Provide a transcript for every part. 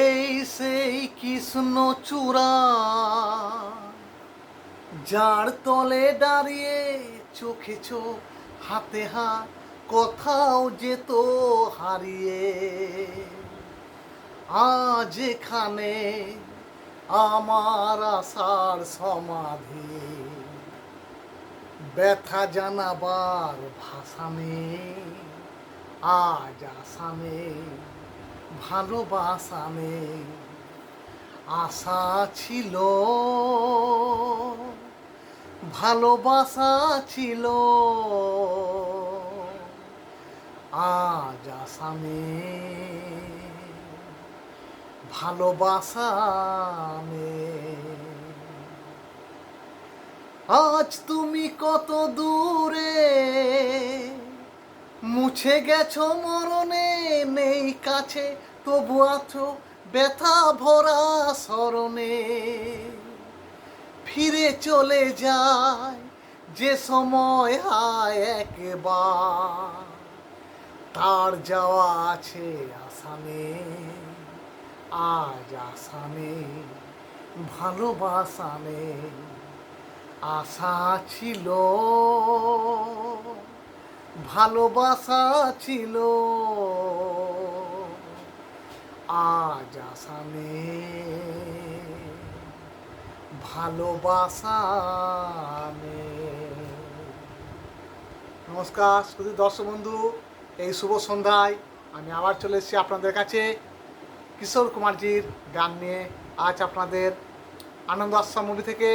এই সেই কৃষ্ণ চূড়া যার তলে দাঁড়িয়ে চোখে চোখ হাতে হাত কোথাও যেত হারিয়ে আজ এখানে আমার আশার সমাধি ব্যথা জানাবার ভাষা নেই আজ নেই ভালোবাসা নেই আশা ছিল। ভালোবাসা ছিল। আজ নেই ভালোবাসা আজ তুমি কত দূরে মুছে গেছো মরণে নেই কাছে, তবু আছো ব্যথা ভরা স্মরণে। ফিরে চলে যায় যে সময় হায় একবার, তার যাওয়া আছে আসামে আজ আসামে ভালোবাসা নেই, আশা ছিল। ভালোবাসা ছিল। আজ নেই ভালোবাসা নমস্কার শুধু দর্শক বন্ধু, এই শুভ সন্ধ্যায় আমি আবার চলে এসেছি আপনাদের কাছে কিশোর কুমারজির গান নিয়ে। আজ আপনাদের আনন্দ আশ্রম মুভি থেকে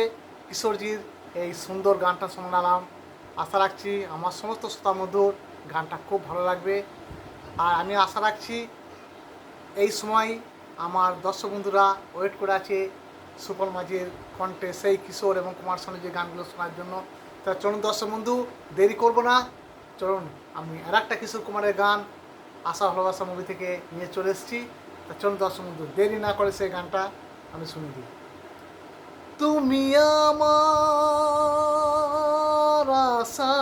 কিশোরজির এই সুন্দর গানটা শোনালাম। আশা রাখছি আমার সমস্ত শ্রোতা মধুর গানটা খুব ভালো লাগবে। আর আমি আশা রাখছি এই সময় আমার দর্শক বন্ধুরা ওয়েট করে আছে সুপল মাঝির কণ্ঠে সেই কিশোর এবং কুমার শানু যে গানগুলো শোনার জন্য। তা চলুন দর্শক বন্ধু, দেরি করব না। চলুন, আমি আর একটা কিশোর কুমারের গান আশা ভালোবাসা মুভি থেকে নিয়ে চলে এসেছি। তা চলুন দর্শক বন্ধু, দেরি না করে সেই গানটা আমি শুনে দিই। তুমি আমার আশা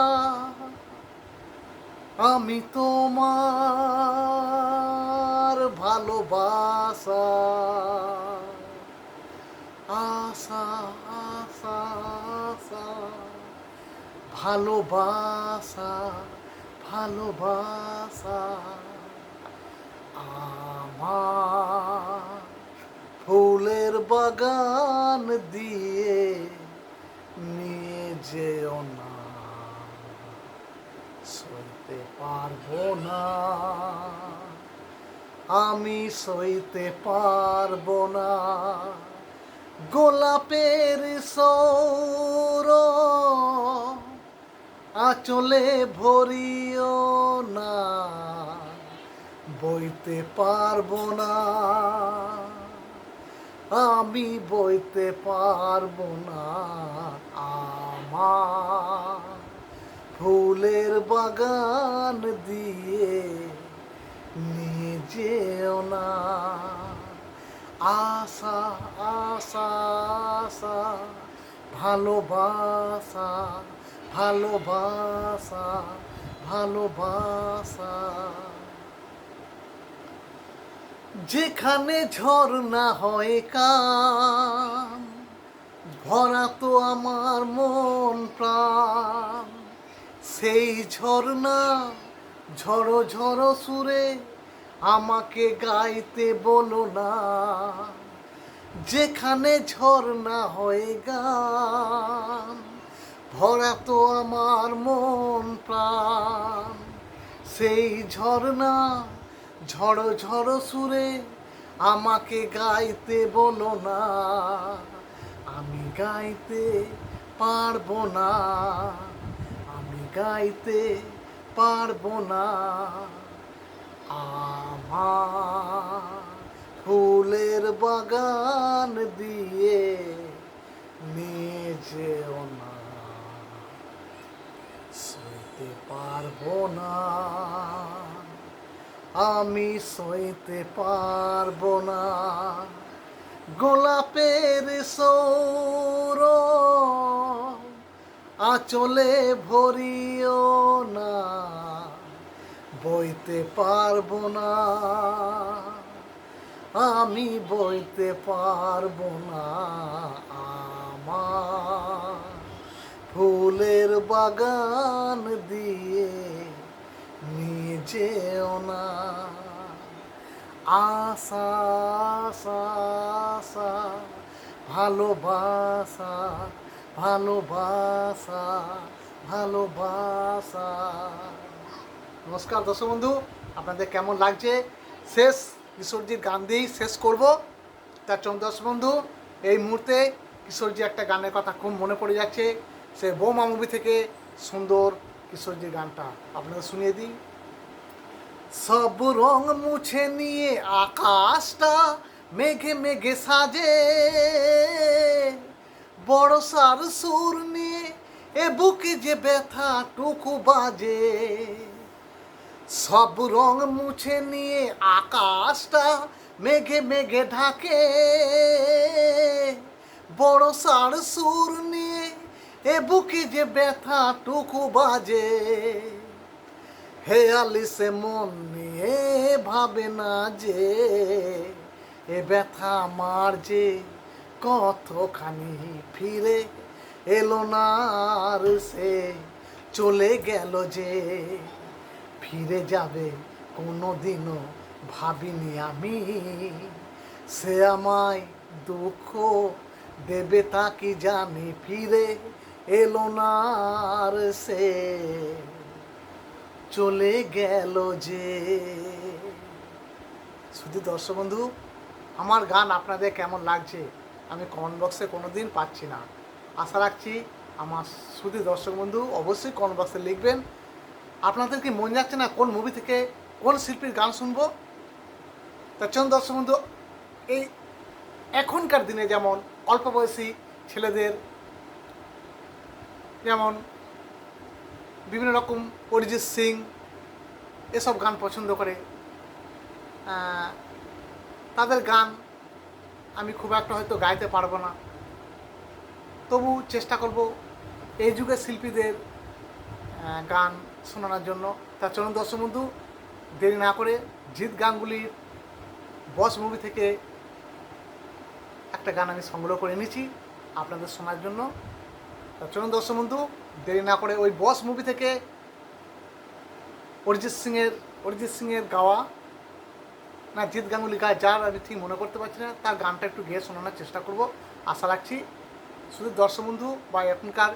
আমি তোমার ভালোবাসা। আশা আশা আশা, ভালোবাসা ভালোবাসা। আমার ফুলের বাগান দিয়ে নিয়ে যেও না। সইতে পারব না। আমি সইতে পারব না। গোলাপের সৌর আঁচলে ভরিও না। বইতে পারব না। আমি বইতে পারব না। আমার ফুলের বাগান দিয়ে নিয়ে যেও না। আশা আশা আশা, ভালোবাসা ভালোবাসা ভালোবাসা। যেখানে ঝর্ণা হয় কান, ভরা তো আমার মন প্রাণ। সেই ঝর্ণা, ঝড়ো ঝড়ো সুরে আমাকে গাইতে বলো না। যেখানে ঝর্ণা হয়ে গান, ভরা তো আমার মন প্রাণ। সেই ঝর্ণা, ঝড়ো ঝড়ো সুরে আমাকে গাইতে বলো না। আমি গাইতে পারব না। গাইতে পারব না। আমার ফুলের বাগান দিয়ে নিয়ে যেও না। সইতে পারব না। আমি সইতে পারব না। গোলাপের সৌর আঁচলে ভরিও না, বইতে পারব না। আমি বইতে পারব না আমার। ফুলের বাগান দিয়ে নিয়ে যেও না আশা আশা, ভালোবাসা ভালোবাসা ভালোবাসা। নমস্কার দর্শক বন্ধু, আপনাদের কেমন লাগছে? শেষ কিশোরজির গান দিয়েই শেষ করব। তার জন্য দর্শক বন্ধু, এই মুহূর্তে কিশোরজি একটা গানের কথা খুব মনে পড়ে যাচ্ছে। সে বৌমা মুভি থেকে সুন্দর কিশোরজির গানটা আপনাদের শুনিয়ে দিই। সব রং মুছে নিয়ে আকাশটা মেঘে মেঘে সাজে। বড় সার সুর নিয়ে এ বুকে যে ব্যথা টুকু বাজে। সব রং মুছে নিয়ে আকাশটা মেঘে মেঘে ঢাকে। বড় সার সুর নিয়ে এ বুকে যে ব্যথা টুকু বাজে। হে আলিসে মন নিয়ে ভাবে না যে, এ ব্যথা আমার যে কতখানি ফিরে এলো না আর সে? চলে গেল যে। ফিরে যাবে কোনো দিনও ভাবিনি আমি। সে আমায় দুঃখ দেবে তা কি জানি? ফিরে এলো না আর সে। চলে গেল যে। শুধু দর্শক বন্ধু, আমার গান আপনাদের কেমন লাগছে? আমি কমেন্ট বক্সে কোনো দিন পাচ্ছি না। আশা রাখছি আমার শুধু দর্শক বন্ধু অবশ্যই কমেন্ট বক্সে লিখবেন। আপনাদের কি মন যাচ্ছে না কোন মুভি থেকে কোন শিল্পীর গান শুনব? তার জন্য দর্শক বন্ধু, এই এখনকার দিনে যেমন অল্প বয়সী ছেলেদের যেমন বিভিন্ন রকম অরিজিৎ সিং এসব গান পছন্দ করে তাদের গান আমি খুব একটা হয়তো গাইতে পারব না। তবু চেষ্টা করব এই যুগের শিল্পীদের গান শোনানোর জন্য। তার চরণ দর্শক বন্ধু, দেরি না করে জিৎ গাঙ্গুলির বস মুভি থেকে একটা গান আমি সংগ্রহ করে নিয়েছি আপনাদের শোনার জন্য। চরণ দর্শক বন্ধু, দেরি না করে ওই বস মুভি থেকে অরিজিৎ সিংয়ের অরিজিৎ সিংয়ের গাওয়া না, জিৎ গাঙ্গুলি গায় যার আমি ঠিক মনে করতে পারছি না, তার গানটা একটু গেয়ে শোনানোর চেষ্টা করব, আশা রাখছি। শুধু দর্শক বন্ধু বা এখনকার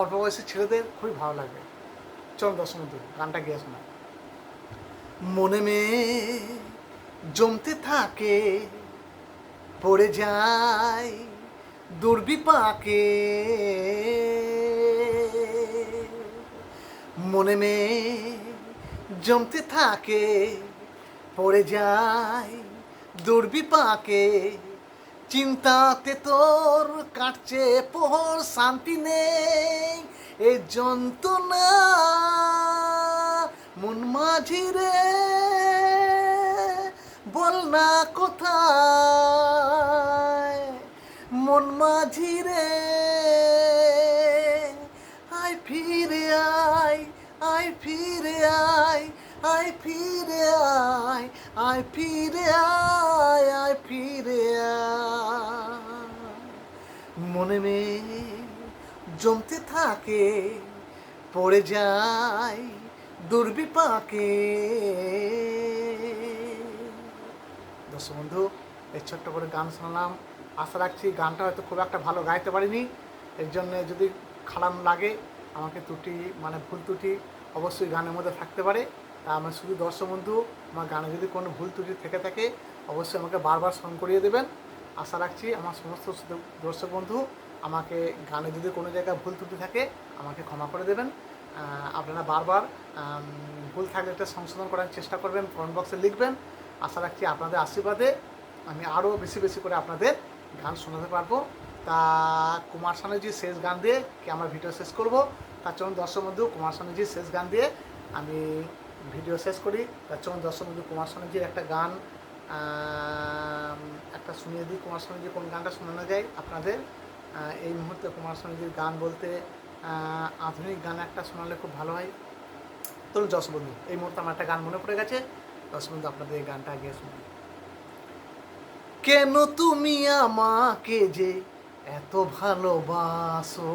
অল্প বয়সী ছেলেদের খুবই ভালো লাগবে। চল দর্শক বন্ধু, গানটা গিয়ে শোনা। মনে মে জমতে থাকে, পড়ে যায় দুর্বিপাকে। মনে মে জমতে থাকে পড়ে যায় দুর্বিপাকে। চিন্তাতে তোর কাটছে পোহর, শান্তি নেই এ যন্ত্রণা। মন মাঝিরে বল না কোথায়। মন মাঝিরে আয় ফিরে আয় আয় ফিরে আয় ফিরে আয় আয় ফিরে আয় আয় ফিরে মনে মে জমতে থাকে, পড়ে যায় দুর্বিপাকে। দর্শক বন্ধু এই ছোট্ট করে গান শোনালাম। আশা রাখছি গানটা হয়তো খুব একটা ভালো গাইতে পারিনি। এর জন্যে যদি খারাপ লাগে, আমাকে ত্রুটি মানে ভুল ত্রুটি অবশ্যই গানের মধ্যে থাকতে পারে। আমার শুধু দর্শক বন্ধু, আমার গানে যদি কোনো ভুল ত্রুটি থেকে থাকে, অবশ্যই আমাকে বারবার স্মরণ করিয়ে দেবেন। আশা রাখছি আমার সমস্ত দর্শক বন্ধু, আমাকে গানে যদি কোনো জায়গায় ভুল ত্রুটি থাকে, আমাকে ক্ষমা করে দেবেন। আপনারা বারবার ভুল থাকলে একটা সংশোধন করার চেষ্টা করবেন কমেন্ট বক্সে লিখবেন। আশা রাখছি আপনাদের আশীর্বাদে আমি আরও বেশি বেশি করে আপনাদের গান শোনাতে পারব। তা কুমার শানুজির শেষ গান দিয়ে কি আমার ভিডিও শেষ করব? তার জন্য দর্শক বন্ধু, কুমার শানুজির শেষ গান দিয়ে আমি ভিডিও শেষ করি। তার জন্য দর্শক বন্ধু কুমার শানুজির একটা গান একটা শুনিয়ে দিই। কুমার শানুজির কোন গানটা শোনানো যায়? আপনাদের এই মুহূর্তে কুমার শানুজির গান বলতে আধুনিক গান একটা শোনালে খুব ভালো হয়। চলুন দর্শক বন্ধু এই মুহূর্তে আমার একটা গান মনে পড়ে গেছে। দর্শক বন্ধু আপনাদের এই গানটা আগে শুনুন। কেন তুমি আমাকে যে এত ভালোবাসো?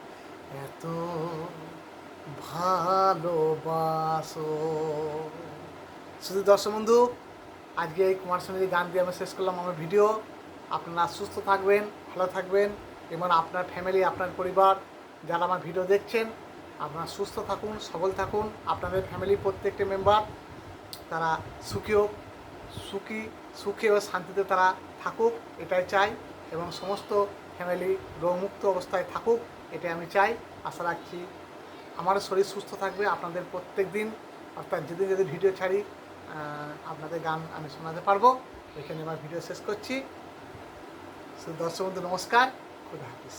এত ভালোবাসো। শুধু দর্শক বন্ধু, আজকে এই কুমার সঙ্গে গান দিয়ে আমি শেষ করলাম আমার ভিডিও। আপনারা সুস্থ থাকবেন, ভালো থাকবেন, এবং আপনার ফ্যামিলি আপনার পরিবার যারা আমার ভিডিও দেখছেন, আপনারা সুস্থ থাকুন, সবল থাকুন। আপনাদের ফ্যামিলি প্রত্যেকটি মেম্বার তারা সুখী হোক, সুখী, সুখে ও শান্তিতে তারা থাকুক, এটাই চাই। এবং সমস্ত ফ্যামিলি রোগমুক্ত অবস্থায় থাকুক। এটাই আমি চাই, আশা রাখছি আমার শরীর সুস্থ থাকবে আপনাদের প্রত্যেক দিন। অর্থাৎ যদি যদি ভিডিও ছাড়ি আপনাদের গান আমি শোনাতে পারব। এখানে আমার ভিডিও শেষ করছি। দর্শক বন্ধু, নমস্কার। খুদা হাফিজ।